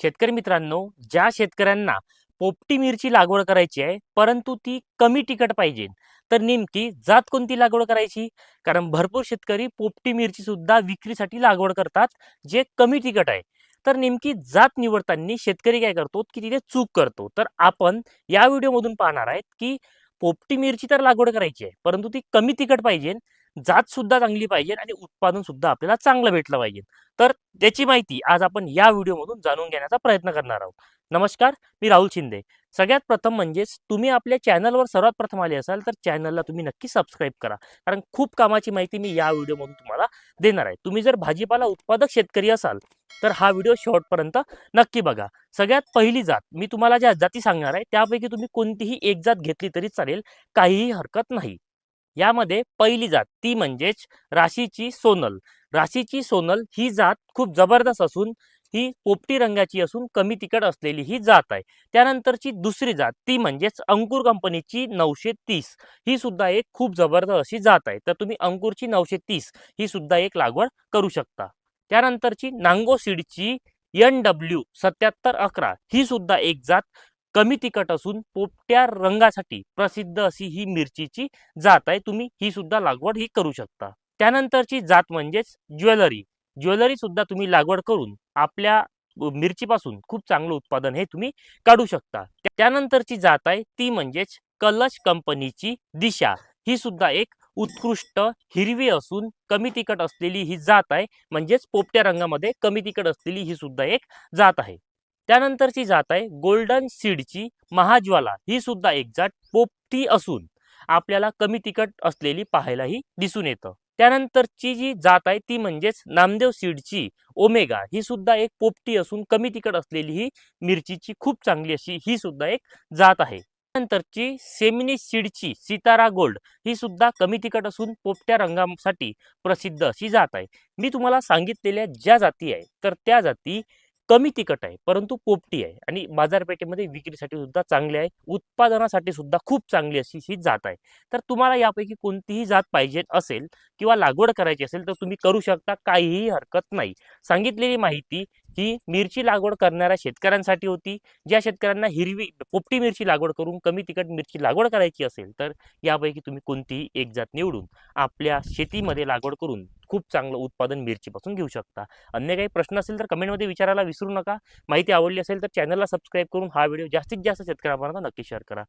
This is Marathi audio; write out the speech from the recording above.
शेतकरी मित्रांनो ज्या शेतकऱ्यांना पोपटी मिरची लागवड करायची आहे परंतु ती कमी तिखट पाहिजे तर नेमकी जात कोणती लागवड करायची? कारण भरपूर शेतकरी पोपटी मिरची सुद्धा विक्रीसाठी लागवड करतात जे कमी तिखट आहे. तर नेमकी जात निवडताना शेतकरी काय करतो की तिथे चूक करतो. तर आपण या व्हिडिओमधून पाहणार आहेत की पोपटी मिरची तर लागवड करायची आहे परंतु ती कमी तिखट पाहिजे जात सुद्धा चांगली पाहिजे आणि उत्पादन सुद्धा आपल्याला चांगलं भेटलं पाहिजे. तर त्याची माहिती आज आपण या व्हिडिओमधून जाणून घेण्याचा प्रयत्न करणार आहोत. नमस्कार मी राहुल शिंदे. सगळ्यात प्रथम म्हणजेच तुम्ही आपल्या चॅनलवर सर्वात प्रथम आले असाल तर चॅनलला तुम्ही नक्की सबस्क्राईब करा. कारण खूप कामाची माहिती मी या व्हिडिओमधून तुम्हाला देणार आहे. तुम्ही जर भाजीपाला उत्पादक शेतकरी असाल तर हा व्हिडिओ शेवटपर्यंत नक्की बघा. सगळ्यात पहिली जात मी तुम्हाला ज्या जाती सांगणार आहे त्यापैकी तुम्ही कोणतीही एक जात घेतली तरी चालेल काहीही हरकत नाही. यामध्ये पहिली जात ती म्हणजेच राशीची सोनल. राशीची सोनल ही जात खूप जबरदस्त असून ही पोपटी रंगाची असून कमी तिखट असलेली ही जात आहे. त्यानंतरची दुसरी जात ती म्हणजेच अंकुर कंपनीची नऊशे तीस. ही सुद्धा एक खूप जबरदस्त अशी जात आहे. तर तुम्ही अंकुरची नऊशे तीस ही सुद्धा एक लागवड करू शकता. त्यानंतरची नांगो सीडची एन डब्ल्यू सत्याहत्तर अकरा ही सुद्धा एक जात कमी तिखट असून पोपट्या रंगासाठी प्रसिद्ध अशी ही मिरचीची जात आहे. तुम्ही ही सुद्धा लागवड ही करू शकता. त्यानंतरची जात म्हणजेच ज्वेलरी. ज्वेलरी सुद्धा तुम्ही लागवड करून आपल्या मिरचीपासून खूप चांगलं उत्पादन हे तुम्ही काढू शकता. त्यानंतरची जात आहे ती म्हणजेच कलश कंपनीची दिशा. ही सुद्धा एक उत्कृष्ट हिरवी असून कमी तिखट असलेली ही जात आहे. म्हणजेच पोपट्या रंगामध्ये कमी तिखट असलेली ही सुद्धा एक जात आहे. त्यानंतरची जात आहे गोल्डन सीडची महाज्वाला. ही सुद्धा एक जात पोपटी असून आपल्याला कमी तिखट असलेली पाहायलाही दिसून येतं. त्यानंतरची जी जात आहे ती म्हणजेच नामदेव सीडची ओमेगा. ही सुद्धा एक पोपटी असून कमी तिखट असलेली ही मिरचीची खूप चांगली अशी ही सुद्धा एक जात आहे. त्यानंतरची सेमिनी सीडची सितारा गोल्ड ही सुद्धा कमी तिखट असून पोपट्या रंगासाठी प्रसिद्ध अशी जात आहे. मी तुम्हाला सांगितलेल्या ज्या जाती आहे तर त्या जाती कमी तिखट आहे परंतु पोपटी आहे आणि बाजारपेठेमध्ये विक्रीसाठी सुद्धा चांगली आहे. उत्पादनासाठी सुद्धा खूप चांगली अशी ही जात आहे. तर तुम्हाला यापैकी कोणतीही जात पाहिजे असेल किंवा लागवड करायची असेल तर तुम्ही करू शकता काहीही हरकत नाही. सांगितलेली माहिती ही मिरची लागवड करणाऱ्या शेतकऱ्यांसाठी होती. ज्या शेतकऱ्यांना हिरवी पोपटी मिरची लागवड करून कमी तिखट मिरची लागवड करायची असेल तर यापैकी तुम्ही कोणतीही एक जात निवडून आपल्या शेतीमध्ये लागवड करून खूप चांगलं उत्पादन मिरचीपासून घेऊ शकता. अन्य काही प्रश्न असेल तर कमेंटमध्ये विचारायला विसरू नका. माहिती आवडली असेल तर चॅनलला सबस्क्राईब करून हा व्हिडिओ जास्तीत जास्त शेतकऱ्यांपर्यंत नक्की शेअर करा.